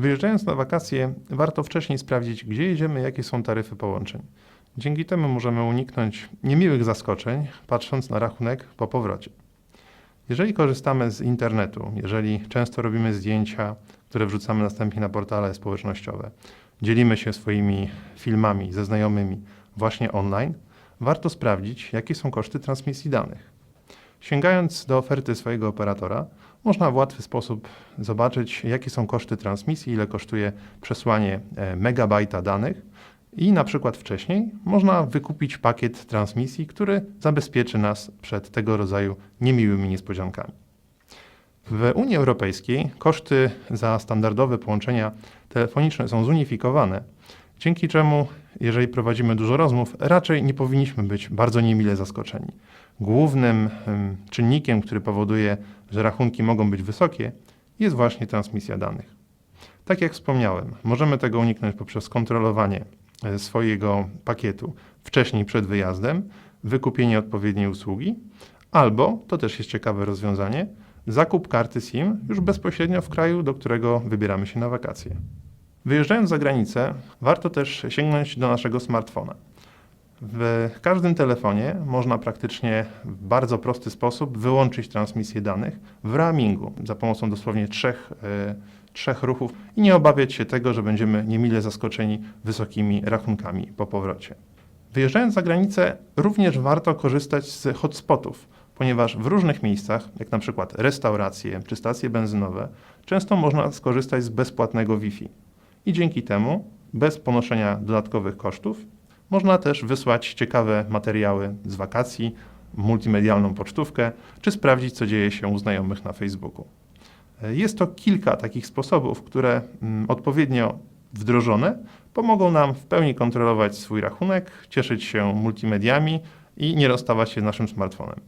Wyjeżdżając na wakacje, warto wcześniej sprawdzić, gdzie jedziemy, jakie są taryfy połączeń. Dzięki temu możemy uniknąć niemiłych zaskoczeń, patrząc na rachunek po powrocie. Jeżeli korzystamy z internetu, jeżeli często robimy zdjęcia, które wrzucamy następnie na portale społecznościowe, dzielimy się swoimi filmami ze znajomymi właśnie online, warto sprawdzić, jakie są koszty transmisji danych. Sięgając do oferty swojego operatora, można w łatwy sposób zobaczyć, jakie są koszty transmisji, ile kosztuje przesłanie e, megabajta danych i na przykład wcześniej można wykupić pakiet transmisji, który zabezpieczy nas przed tego rodzaju niemiłymi niespodziankami. W Unii Europejskiej koszty za standardowe połączenia telefoniczne są zunifikowane, dzięki czemu, jeżeli prowadzimy dużo rozmów, raczej nie powinniśmy być bardzo niemile zaskoczeni. Głównym em, czynnikiem, który powoduje, że rachunki mogą być wysokie, jest właśnie transmisja danych. Tak jak wspomniałem, możemy tego uniknąć poprzez kontrolowanie e, swojego pakietu wcześniej przed wyjazdem, wykupienie odpowiedniej usługi, albo, to też jest ciekawe rozwiązanie, zakup karty SIM już bezpośrednio w kraju, do którego wybieramy się na wakacje. Wyjeżdżając za granicę, warto też sięgnąć do naszego smartfona. W każdym telefonie można praktycznie w bardzo prosty sposób wyłączyć transmisję danych w roamingu za pomocą dosłownie trzech, e, trzech ruchów i nie obawiać się tego, że będziemy niemile zaskoczeni wysokimi rachunkami po powrocie. Wyjeżdżając za granicę, również warto korzystać z hotspotów, ponieważ w różnych miejscach, jak na przykład restauracje czy stacje benzynowe, często można skorzystać z bezpłatnego Wi-Fi. I dzięki temu, bez ponoszenia dodatkowych kosztów, można też wysłać ciekawe materiały z wakacji, multimedialną pocztówkę, czy sprawdzić, co dzieje się u znajomych na Facebooku. Jest to kilka takich sposobów, które mm, odpowiednio wdrożone pomogą nam w pełni kontrolować swój rachunek, cieszyć się multimediami i nie rozstawać się z naszym smartfonem.